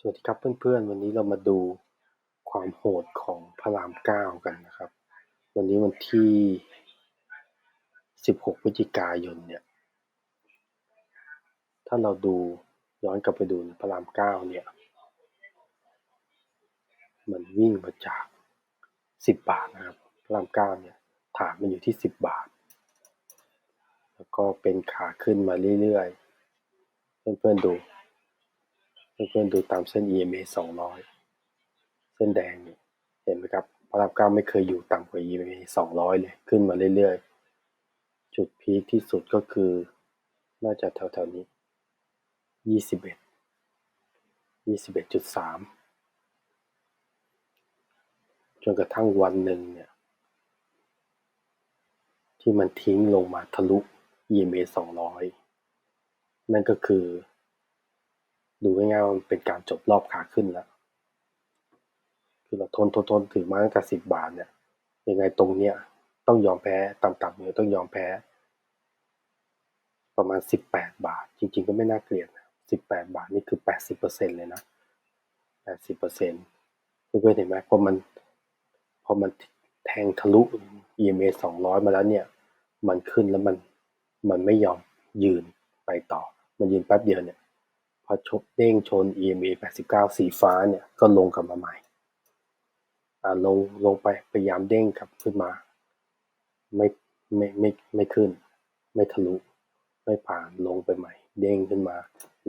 สวัสดีครับเพื่อนๆ วันนี้เรามาดูความโหดของพระรามเก้ากันนะครับ วันนี้วันที่ 16 พฤศจิกายนเนี่ย ถ้าเราดูย้อนกลับไปดูพระรามเก้าเนี่ย มันวิ่งมาจาก 10 บาทนะครับ พระรามเก้าเนี่ยฐานมันอยู่ที่ 10 บาท แล้วก็เป็นขาขึ้นมาเรื่อยๆ เพื่อนๆดู เพื่อนๆดูตามเส้น EMA 200 เส้นแดงนี่เห็นไหมครับพระรามเก้าไม่เคยอยู่ต่ำกว่า EMA 200 เลยขึ้นมาเรื่อยๆ จุดพีคที่สุดก็คือ น่าจะแถวๆนี้ 21 21.3 จนกระทั่งวันหนึ่งเนี่ย ที่มันทิ้งลงมาทะลุ EMA 200 นั่นก็คือ ดูง่ายๆว่ามันเป็นการจบรอบขาขึ้นแล้ว คือเราทนทนทนถือมาตั้งแต่สิบบาทเนี่ยยังไงตรงเนี้ยต้องยอมแพ้ต่ำๆเนี่ยต้องยอมแพ้ ประมาณสิบแปดบาท จริง ๆ ก็ไม่น่าเกลียดนะสิบแปดบาทนี่คือแปดสิบเปอร์เซ็นเลยนะแปดสิบเปอร์เซ็นเพื่อนๆเห็นไหมพอมันพอมันแทงทะลุ EMA สองร้อยมาแล้วเนี่ย มันขึ้นแล้วมันมันไม่ยอมยืนไปต่อ มันยืนแป๊บเดียวเนี่ย พอชกเด้งชน EMA 89 สีฟ้าเนี่ยก็ลงกลับมาใหม่ลงลงไปพยายามเด้งกลับขึ้นมา ไม่ไม่ไม่ไม่ขึ้น ไม่ทะลุ ไม่ผ่านลงไปใหม่ เด้งขึ้นมา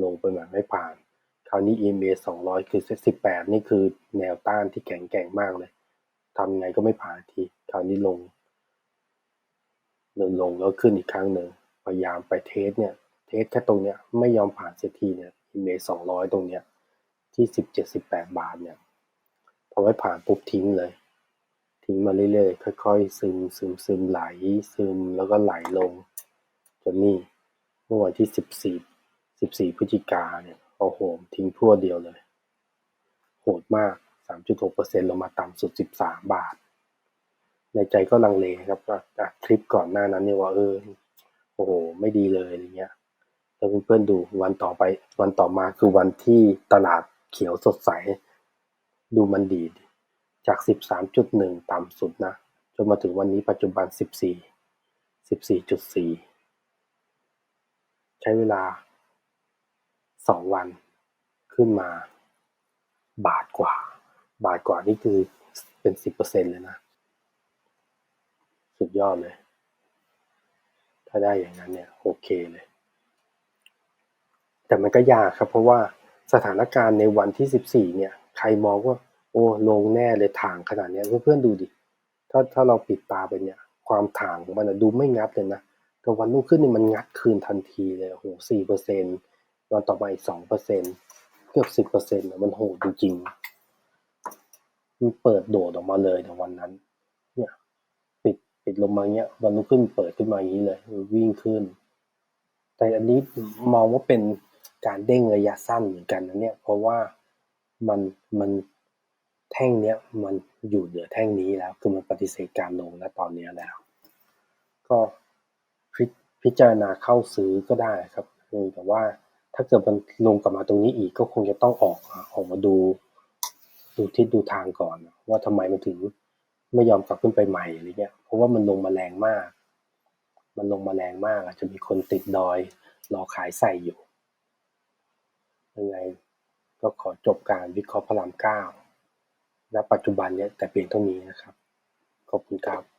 ลงไปใหม่ไม่ผ่าน คราวนี้ EMA 200 คือเซต18 นี่คือแนวต้านที่แข็งแกร่งมากเลยทำไงก็ไม่ผ่านที คราวนี้ลงลงลงแล้วขึ้นอีกครั้งหนึ่งพยายามไปเทสเนี่ย เทสแค่ตรงเนี้ยไม่ยอมผ่านเสียทีเนี่ยเมลสองร้อยตรงเนี้ยที่สิบเจ็ดสิบแปดบาทเนี่ยพอไม่ผ่านปุ๊บทิ้งเลย ทิ้งมาเรื่อยๆค่อยๆซึมซึมซึมไหลซึมแล้วก็ไหลลงจนนี่เมื่อวันที่สิบสี่สิบสี่พฤศจิกาเนี่ยเอาโหทิ้งพรวดเดียวเลย โหดมากสามจุดหกเปอร์เซ็นลงมาต่ำสุดสิบสามบาท ในใจก็ลังเลครับว่าคลิปก่อนหน้านั้นเนี่ยว่าเออโอ้โหไม่ดีเลยอะไรเงี้ย แล้วเพื่อนๆดูวันต่อไป วันต่อมาคือวันที่ตลาดเขียวสดใส ดูมันดีดจาก 13.1 ต่ำสุดนะ จนมาถึงวันนี้ปัจจุบัน 14 14.4 ใช้เวลา 2 วันขึ้นมา บาทกว่า บาทกว่านี่คือเป็น 10%เลยนะ สุดยอดเลย ถ้าได้อย่างนั้นเนี่ย โอเคเลย แต่มันก็ยากครับ เพราะว่าสถานการณ์ในวันที่ 14 เนี่ย ใครมองว่า โอ้ลงแน่เลยถ่างขนาดนี้เพื่อนๆดูดิถ้าถ้าเราปิดตาไปเนี่ย ความถ่างของมันดูไม่งัดเลยนะแต่วันรุ่งขึ้นนี่มันงัดคืนทันทีเลยโอ้โหสี่เปอร์เซ็นต์วันต่อมาอีกสองเปอร์เซ็นต์เกือบสิบเปอร์เซ็นต์มันโหดจริงมันเปิดโดดออกมาเลยในวันนั้น เนี่ย ปิดปิดลงมาเงี้ย วันรุ่งขึ้นเปิดขึ้นมาอย่างนี้เลย วิ่งขึ้น แต่อันนี้มองว่าเป็น การเด้งระยะสั้นเหมือนกันนะเนี่ย เพราะว่ามันมันแท่งเนี้ยมันอยู่เหนือแท่งนี้แล้ว คือมันปฏิเสธการลงแล้วตอนนี้แล้ว ก็พิพจารณาเข้าซื้อก็ได้ครับแต่ว่าถ้าเกิดมันลงกลับมาตรงนี้อีกก็คงจะต้องออกออกมาดู ดูทิศดูทางก่อน ว่าทำไมมันถึงไม่ยอมกลับขึ้นไปใหม่อะไรเงี้ยเพราะว่ามันลงมาแรงมาก มันลงมาแรงมากอาจจะมีคนติดดอยรอขายใส่อยู่ ยังไงก็ขอจบการวิเคราะห์พระรามเก้าณปัจจุบันเนี้ยแต่เพียงเท่านี้นะครับ ขอบคุณครับ